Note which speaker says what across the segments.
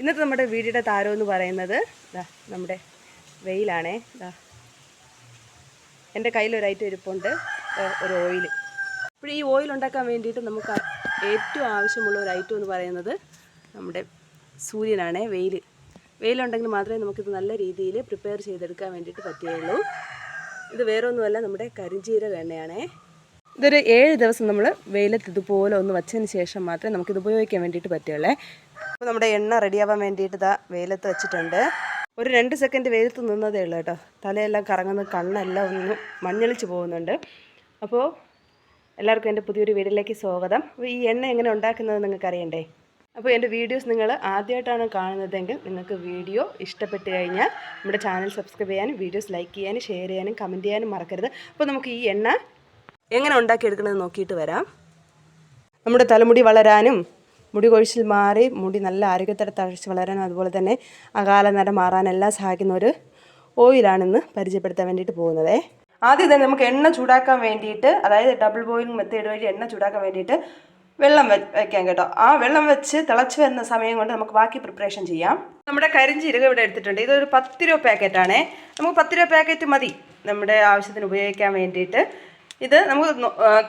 Speaker 1: ഇന്നത്തെ നമ്മുടെ വീടിന്റെ താരം എന്ന് പറയുന്നത് ദാ നമ്മുടെ വെയിലാണേ. ദാ. എന്റെ കയ്യിൽ ഐറ്റം ഇരിപ്പുണ്ട്. ഒരു ഓയിൽ അപ്പോൾ ഈ ഓയിൽ ഉണ്ടാക്കാൻ വേണ്ടിയിട്ട് നമുക്ക് ഏറ്റവും ആവശ്യമുള്ള ഒരു ഐറ്റം എന്ന് പറയുന്നത് നമ്മുടെ സൂര്യനാണേ വെയിൽ വെയിലുണ്ടെങ്കിൽ മാത്രമേ നമുക്കിത് നല്ല രീതിയിൽ പ്രിപ്പയർ ചെയ്തെടുക്കാൻ വേണ്ടിയിട്ട് പറ്റുകയുള്ളൂ. ഇത് വേറെ ഒന്നുമല്ല നമ്മുടെ കരിഞ്ചീരക എണ്ണയാണേ. ഇതൊരു ഏഴ് ദിവസം നമ്മൾ വെയിലത്ത് ഇതുപോലെ ഒന്ന് വച്ചതിന് ശേഷം മാത്രമേ നമുക്കിത് ഉപയോഗിക്കാൻ വേണ്ടിയിട്ട് പറ്റുള്ളേ അപ്പോൾ നമ്മുടെ എണ്ണ റെഡിയാവാൻ വേണ്ടിയിട്ട് ഇതാ വെയിലത്ത് വെച്ചിട്ടുണ്ട്. ഒരു രണ്ട് സെക്കൻഡ് വെയിലത്ത് നിന്നതേ ഉള്ളൂ കേട്ടോ. തലയെല്ലാം കറങ്ങുന്ന കണ്ണെല്ലാം ഒന്ന് മഞ്ഞളിച്ച് പോകുന്നുണ്ട്. അപ്പോൾ എല്ലാവർക്കും എന്റെ പുതിയൊരു വീഡിയോയിലേക്ക് സ്വാഗതം. അപ്പോൾ ഈ എണ്ണ എങ്ങനെ ഉണ്ടാക്കുന്നത് നിങ്ങൾക്ക് അറിയണ്ടേ? അപ്പോൾ എന്റെ വീഡിയോസ് നിങ്ങൾ ആദ്യമായിട്ടാണ് കാണുന്നതെങ്കിൽ നിങ്ങൾക്ക് വീഡിയോ ഇഷ്ടപ്പെട്ട് കഴിഞ്ഞാൽ നമ്മുടെ ചാനൽ സബ്സ്ക്രൈബ് ചെയ്യാനും വീഡിയോസ് ലൈക്ക് ചെയ്യാനും ഷെയർ ചെയ്യാനും കമന്റ് ചെയ്യാനും മറക്കരുത്. അപ്പോൾ നമുക്ക് ഈ എണ്ണ എങ്ങനെ ഉണ്ടാക്കിയെടുക്കണമെന്ന് നോക്കിയിട്ട് വരാം. നമ്മുടെ തലമുടി വളരാനും മുടി കൊഴിച്ചിൽ മാറി മുടി നല്ല ആരോഗ്യത്തോടെ തഴച്ച് വളരാനും അതുപോലെ തന്നെ അകാല നര മാറാനെല്ലാം സഹായിക്കുന്ന ഒരു ഓയിലാണെന്ന് പരിചയപ്പെടുത്താൻ വേണ്ടിയിട്ട് പോകുന്നത്. ആദ്യം തന്നെ നമുക്ക് എണ്ണ ചൂടാക്കാൻ വേണ്ടിയിട്ട് അതായത് ഡബിൾ ബോയിലിംഗ് മെത്തേഡ് വഴി എണ്ണ ചൂടാക്കാൻ വേണ്ടിയിട്ട് വെള്ളം വെക്കാൻ കേട്ടോ. ആ വെള്ളം വെച്ച് തിളച്ച് വരുന്ന സമയം കൊണ്ട് നമുക്ക് ബാക്കി പ്രിപ്പറേഷൻ ചെയ്യാം. നമ്മുടെ കരിഞ്ചീരക ഇവിടെ എടുത്തിട്ടുണ്ട്. ഇതൊരു പത്ത് രൂപ പാക്കറ്റാണേ നമുക്ക് പത്ത് രൂപ പാക്കറ്റ് മതി നമ്മുടെ ആവശ്യത്തിന് ഉപയോഗിക്കാൻ വേണ്ടിയിട്ട്. ഇത് നമുക്ക്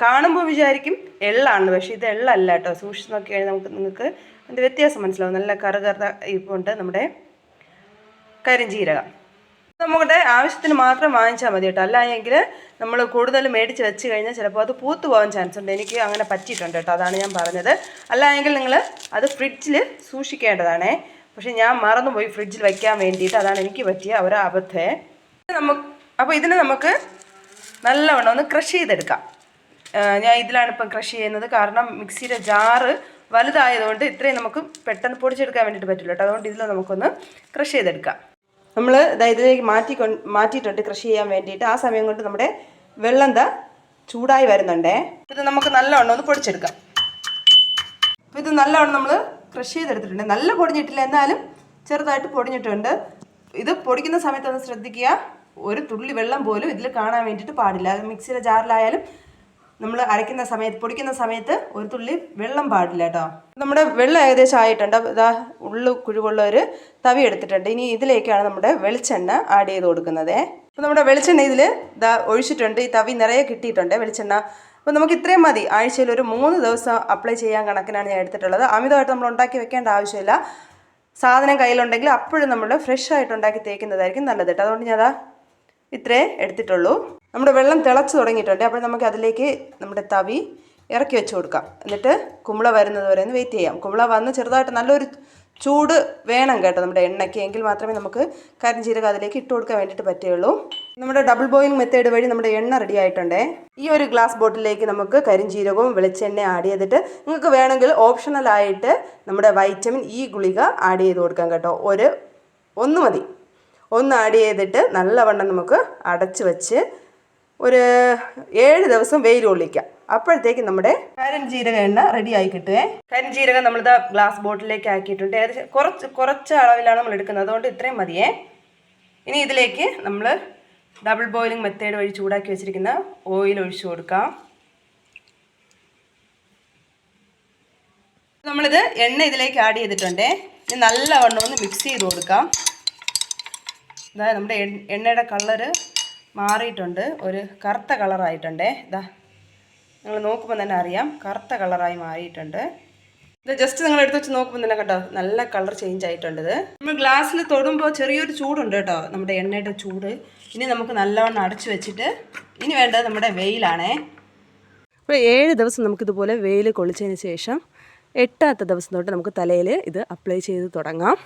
Speaker 1: കാണുമ്പോൾ വിചാരിക്കും എള്ളാണ് പക്ഷേ ഇത് എള്ളല്ല കേട്ടോ. സൂക്ഷിച്ച് നോക്കി കഴിഞ്ഞാൽ നമുക്ക് നിങ്ങൾക്ക് അതിന്റെ വ്യത്യാസം മനസ്സിലാവും. നല്ല കറുകറുത്ത ഇപ്പുണ്ട് നമ്മുടെ കരിഞ്ചീരകം. നമ്മുടെ ആവശ്യത്തിന് മാത്രം വാങ്ങിച്ചാൽ മതി കേട്ടോ. അല്ല എങ്കിൽ നമ്മൾ കൂടുതൽ മേടിച്ച് വെച്ച് കഴിഞ്ഞാൽ ചിലപ്പോൾ അത് പൂത്തു പോകാൻ ചാൻസ് ഉണ്ട്. എനിക്ക് അങ്ങനെ പറ്റിയിട്ടുണ്ട് കേട്ടോ. അതാണ് ഞാൻ പറഞ്ഞത്. അല്ല എങ്കിൽ നിങ്ങൾ അത് ഫ്രിഡ്ജിൽ സൂക്ഷിക്കേണ്ടതാണേ. പക്ഷേ ഞാൻ മറന്നുപോയി ഫ്രിഡ്ജിൽ വയ്ക്കാൻ വേണ്ടിയിട്ട്. അതാണ് എനിക്ക് പറ്റിയ ഒരു അബദ്ധേ. നമുക്ക് അപ്പോൾ ഇതിന് നമുക്ക് നല്ലവണ്ണം ഒന്ന് ക്രഷ് ചെയ്തെടുക്കാം. ഞാൻ ഇതിലാണ് ഇപ്പം ക്രഷ് ചെയ്യുന്നത്. കാരണം മിക്സിയുടെ ജാറ് വലുതായതുകൊണ്ട് ഇത്രയും നമുക്ക് പെട്ടെന്ന് പൊടിച്ചെടുക്കാൻ വേണ്ടിയിട്ട് പറ്റില്ല കേട്ടോ. അതുകൊണ്ട് ഇതിൽ നമുക്കൊന്ന് ക്രഷ് ചെയ്തെടുക്കാം. നമ്മൾ ഇതിലേക്ക് മാറ്റി മാറ്റിയിട്ടുണ്ട് കൃഷി ചെയ്യാൻ വേണ്ടിയിട്ട്. ആ സമയം കൊണ്ട് നമ്മുടെ വെള്ളം എന്താ ചൂടായി വരുന്നുണ്ടേ. ഇത് നമുക്ക് നല്ലവണ്ണം ഒന്ന് പൊടിച്ചെടുക്കാം. അപ്പോൾ ഇത് നല്ലവണ്ണം നമ്മൾ ക്രഷ് ചെയ്തെടുത്തിട്ടുണ്ട്. നല്ല പൊടിഞ്ഞിട്ടില്ല. എന്നാലും ചെറുതായിട്ട് പൊടിഞ്ഞിട്ടുണ്ട്. ഇത് പൊടിക്കുന്ന സമയത്ത് ഒന്ന് ശ്രദ്ധിക്കുക. ഒരു തുള്ളി വെള്ളം പോലും ഇതിൽ കാണാൻ വേണ്ടിയിട്ട് പാടില്ല. അത് മിക്സിയുടെ ജാറിലായാലും നമ്മൾ അരയ്ക്കുന്ന സമയത്ത് പൊടിക്കുന്ന സമയത്ത് ഒരു തുള്ളി വെള്ളം പാടില്ല കേട്ടോ. നമ്മുടെ വെള്ളം ഏകദേശം ആയിട്ടുണ്ട്. ഇതാ ഉള്ളു കുഴിവുള്ള ഒരു തവി എടുത്തിട്ടുണ്ട്. ഇനി ഇതിലേക്കാണ് നമ്മുടെ വെളിച്ചെണ്ണ ആഡ് ചെയ്ത് കൊടുക്കുന്നത്. അപ്പോൾ നമ്മുടെ വെളിച്ചെണ്ണ ഇതിൽ ഇതാ ഒഴിച്ചിട്ടുണ്ട്. ഈ തവി നിറയെ കിട്ടിയിട്ടുണ്ട് വെളിച്ചെണ്ണ. അപ്പോൾ നമുക്ക് ഇത്രയും മതി. ആഴ്ചയിൽ ഒരു മൂന്ന് ദിവസം അപ്ലൈ ചെയ്യാൻ കണക്കിനാണ് ഞാൻ എടുത്തിട്ടുള്ളത്. അമിതമായിട്ട് നമ്മൾ ഉണ്ടാക്കി വെക്കേണ്ട ആവശ്യമില്ല. സാധനം കയ്യിലുണ്ടെങ്കിൽ അപ്പോഴും നമ്മൾ ഫ്രഷ് ആയിട്ട് ഉണ്ടാക്കി തേക്കുന്നതായിരിക്കും നല്ലത് കേട്ടോ. അതുകൊണ്ട് ഞാൻ ഇത്രേ എടുത്തിട്ടുള്ളൂ. നമ്മുടെ വെള്ളം തിളച്ച് തുടങ്ങിയിട്ടുണ്ട്. അപ്പോൾ നമുക്ക് അതിലേക്ക് നമ്മുടെ തവി ഇറക്കി വെച്ച് കൊടുക്കാം. എന്നിട്ട് കുമ്പള വരുന്നത് വരെ ഒന്ന് വെയിറ്റ് ചെയ്യാം. കുമ്പള വന്ന് ചെറുതായിട്ട് നല്ലൊരു ചൂട് വേണം കേട്ടോ നമ്മുടെ എണ്ണയ്ക്ക്. എങ്കിൽ മാത്രമേ നമുക്ക് കരിഞ്ചീരകം അതിലേക്ക് ഇട്ട് കൊടുക്കാൻ വേണ്ടിയിട്ട് പറ്റുകയുള്ളൂ. നമ്മുടെ ഡബിൾ ബോയിൽ മെത്തേഡ് വഴി നമ്മുടെ എണ്ണ റെഡി ആയിട്ടുണ്ട്. ഈ ഒരു ഗ്ലാസ് ബോട്ടിലേക്ക് നമുക്ക് കരിഞ്ചീരകവും വെളിച്ചെണ്ണ ആഡ് ചെയ്തിട്ട് നിങ്ങൾക്ക് വേണമെങ്കിൽ ഓപ്ഷണലായിട്ട് നമ്മുടെ വൈറ്റമിൻ ഇ ഗുളിക ആഡ് ചെയ്ത് കൊടുക്കാം കേട്ടോ. ഒരു ഒന്ന് മതി. ഒന്ന് ആഡ് ചെയ്തിട്ട് നല്ലവണ്ണം നമുക്ക് അടച്ചു വെച്ച് ഒരു ഏഴ് ദിവസം വെയിൽ കൊള്ളിക്കാം അപ്പോഴത്തേക്ക് നമ്മുടെ കരിഞ്ജീരക എണ്ണ റെഡി ആയി കിട്ടുവേ. കരിഞ്ജീരകം നമ്മളിത് ഗ്ലാസ് ബോട്ടിലേക്ക് ആക്കിയിട്ടുണ്ട്. ഏകദേശം കുറച്ച് കുറച്ച് അളവിലാണ് നമ്മൾ എടുക്കുന്നത്. അതുകൊണ്ട് ഇത്രയും മതിയേ. ഇനി ഇതിലേക്ക് നമ്മൾ ഡബിൾ ബോയിലിംഗ് മെത്തേഡ് വഴി ചൂടാക്കി വെച്ചിരിക്കുന്ന ഓയിൽ ഒഴിച്ചു കൊടുക്കാം. നമ്മളിത് എണ്ണ ഇതിലേക്ക് ആഡ് ചെയ്തിട്ടുണ്ടേ. ഇനി നല്ലവണ്ണം ഒന്ന് മിക്സ് ചെയ്ത് കൊടുക്കാം. ഇതാ നമ്മുടെ എണ്ണയുടെ കളറ് മാറിയിട്ടുണ്ട്. ഒരു കറുത്ത കളറായിട്ടുണ്ടേ ഇതാ നിങ്ങൾ നോക്കുമ്പോൾ തന്നെ അറിയാം. കറുത്ത കളറായി മാറിയിട്ടുണ്ട്. ഇത് ജസ്റ്റ് നിങ്ങൾ എടുത്ത് വെച്ച് നോക്കുമ്പോൾ തന്നെ കേട്ടോ നല്ല കളർ ചേഞ്ച് ആയിട്ടുണ്ട് ഇത്. നമ്മൾ ഗ്ലാസ്സിൽ തൊടുമ്പോൾ ചെറിയൊരു ചൂടുണ്ട് കേട്ടോ. നമ്മുടെ എണ്ണയുടെ ചൂട്. ഇനി നമുക്ക് നല്ലവണ്ണം അടച്ചു വെച്ചിട്ട് ഇനി വേണ്ടത് നമ്മുടെ വെയിലാണേ. അപ്പോൾ ഏഴ് ദിവസം നമുക്കിതുപോലെ വെയിൽ കൊള്ളിച്ചതിന് ശേഷം എട്ടാമത്തെ ദിവസം തൊട്ട് നമുക്ക് തലയിൽ ഇത് അപ്ലൈ ചെയ്ത് തുടങ്ങാം.